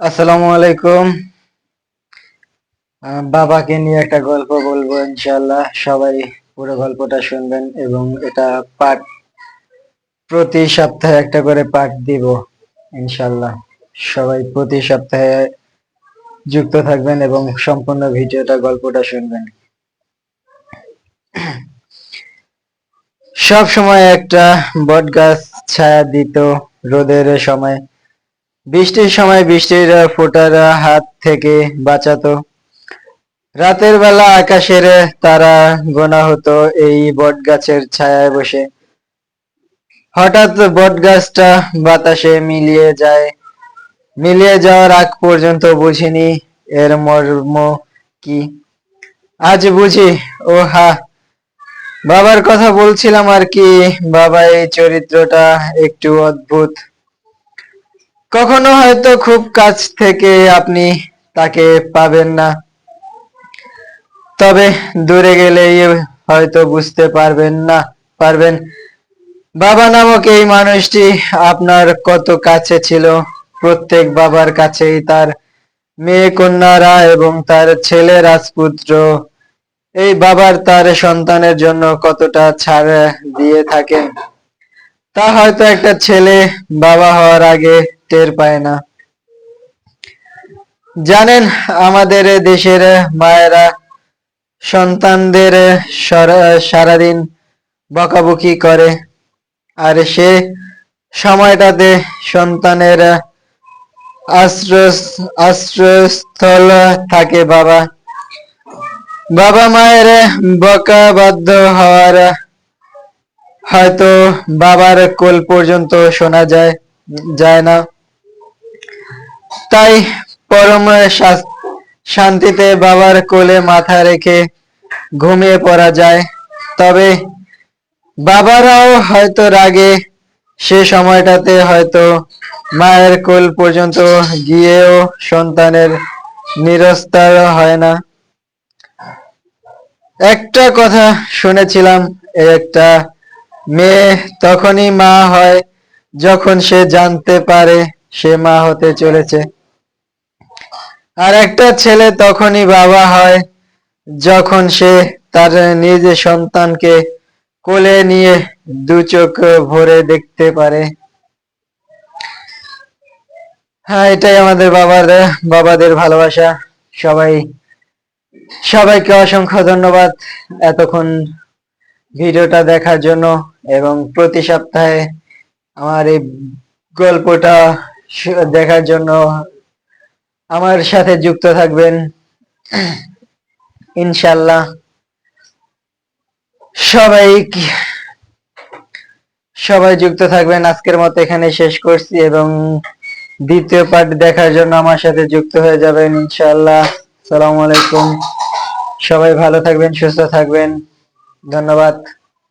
আসসালামু আলাইকুম। বাবাকে নিয়ে একটা গল্প বলব ইনশাআল্লাহ। সবাই পুরো গল্পটা শুনবেন এবং এটা পাঠ প্রতি সপ্তাহে একটা করে পাঠ দিব ইনশাআল্লাহ। সবাই প্রতি সপ্তাহে যুক্ত থাকবেন এবং সম্পূর্ণ ভিডিওটা, গল্পটা শুনবেন। সব সময় একটা বট গাছ ছায়া দিত রোদের সময়। বৃষ্টির সময় বৃষ্টির ফোঁটার হাত থেকে বাঁচাতো। রাতের বেলা আকাশের তারা গোনা হতো এই বট গাছের ছায়ায় বসে। হঠাৎ বট গাছটা বাতাসে মিলিয়ে যায়। মিলিয়ে যাওয়ার আগ পর্যন্ত বুঝিনি এর মর্ম কি। আজ বুঝি ও হা বাবার কথা বলছিলাম আর কি, বাবা এই চরিত্রটা একটু অদ্ভুত। কখনো হয়তো খুব কাছ থেকে আপনি তাকে পাবেন না। তবে দূরে গেলেই হয়তো বুঝতে পারবেন না, পারবেন। বাবা নামক এই মানুষটি আপনার কত কাছে ছিল? প্রত্যেক বাবার কাছেই তার মেয়ে কন্যারা এবং তার ছেলে রাজপুত্র। এই বাবার তার সন্তানের জন্য কতটা ছাড় দিয়ে থাকেন? তা হয়তো একটা ছেলে বাবা হওয়ার আগে টের পায় না। জানেন, আমাদের দেশের মায়েরা সন্তানদের সারাদিন বকাবকি করে। আর সে সময়টাতে সন্তানের আশ্রয়স্থল থাকে বাবা। বাবা মায়ের বকা বাধ্য হওয়ার হয়তো বাবার কোল পর্যন্ত শোনা যায় যায় না। তাই পরম শান্তিতে বাবার কোলে মাথা রেখে ঘুমিয়ে পড়া যায়। তবে বাবারাও হয়তো রাগে, সে সময়টাতে হয়তো মায়ের কোল পর্যন্ত গিয়েও সন্তানের নিরস্তার হয় না। একটা কথা শুনেছিলাম একটা মেয়ে তখনই মা হয় যখন সে জানতে পারে সে মা হতে চলেছে। আর একটা ছেলে তখনই বাবা হয়, যখন সে তার নিজ সন্তানকে কোলে নিয়ে দু চোখ ভরে দেখতে পারে। হ্যাঁ এটাই আমাদের বাবার, বাবাদের ভালোবাসা। সবাই, সবাইকে অসংখ্য ধন্যবাদ এতক্ষণ ভিডিওটা দেখার জন্য এবং প্রতি সপ্তাহে আমার এই গল্পটা দেখার জন্য আমার সাথে যুক্ত থাকবেন। ইনশাল্লাহ সবাই সবাই যুক্ত থাকবেন। আজকের মতো এখানে শেষ করছি এবং দ্বিতীয় পার্ট দেখার জন্য আমার সাথে যুক্ত হয়ে যাবেন ইনশাল্লাহ সালামু আলাইকুম। সবাই ভালো থাকবেন, সুস্থ থাকবেন। ধন্যবাদ।